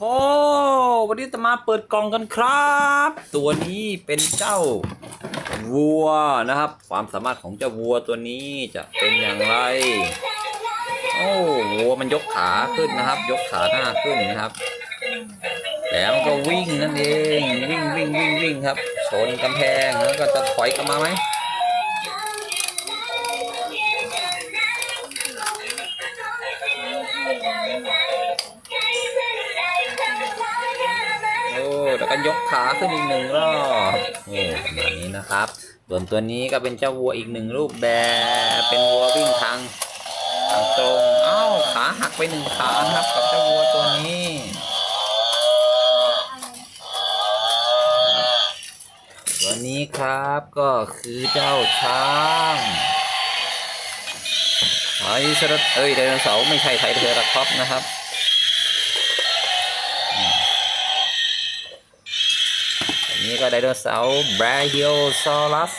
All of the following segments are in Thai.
โอ้วันนี้จะมาเปิดกล่องกันครับ ตัวนี้เป็นเจ้าวัวนะครับ ความสามารถของเจ้าวัวตัวนี้จะเป็นอย่างไร โอ้วัวมันยกขาขึ้นนะครับ ยกขาหน้าขึ้นนะครับแล้วมันก็วิ่งนั่นเอง วิ่งวิ่งวิ่งวิ่งครับ ชนกำแพงแล้วก็จะถอยกลับมาไหม แล้วก็ยกขาขึ้นอีกหนึ่งรอบโอ้ประมาณนี้นะครับ ส่วนตัวนี้ก็เป็นเจ้าวัวอีกหนึ่งรูปแบบ เป็นวัววิ่งทางทางตรงเอ้าขาหักไปหนึ่งขาครับกับเจ้าวัวตัวนี้ตัวนี้ครับก็คือเจ้าช้างไทรเซราเอ้ยไดโนเสาร์ไม่ใช่ไทรเทอราคอปส์นะครับ อันนี้ก็ไดโนเสาร์บราฮิโอซอรัส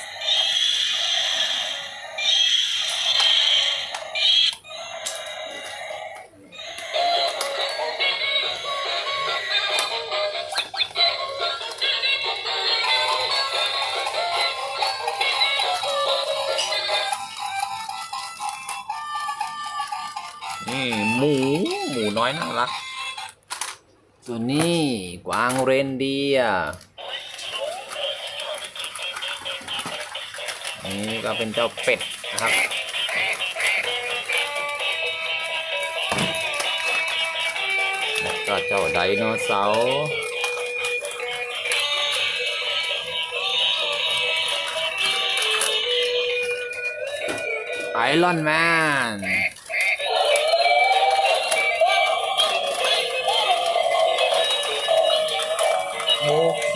นี่หมูหมูน้อยน่ารักส่วนนี้กวางเรนเดียร์ อันี่ก็เป็นเจ้าเป็ดนะครับ แล้วก็เจ้าไดโนเสาร์ไอรอนแมนโอเค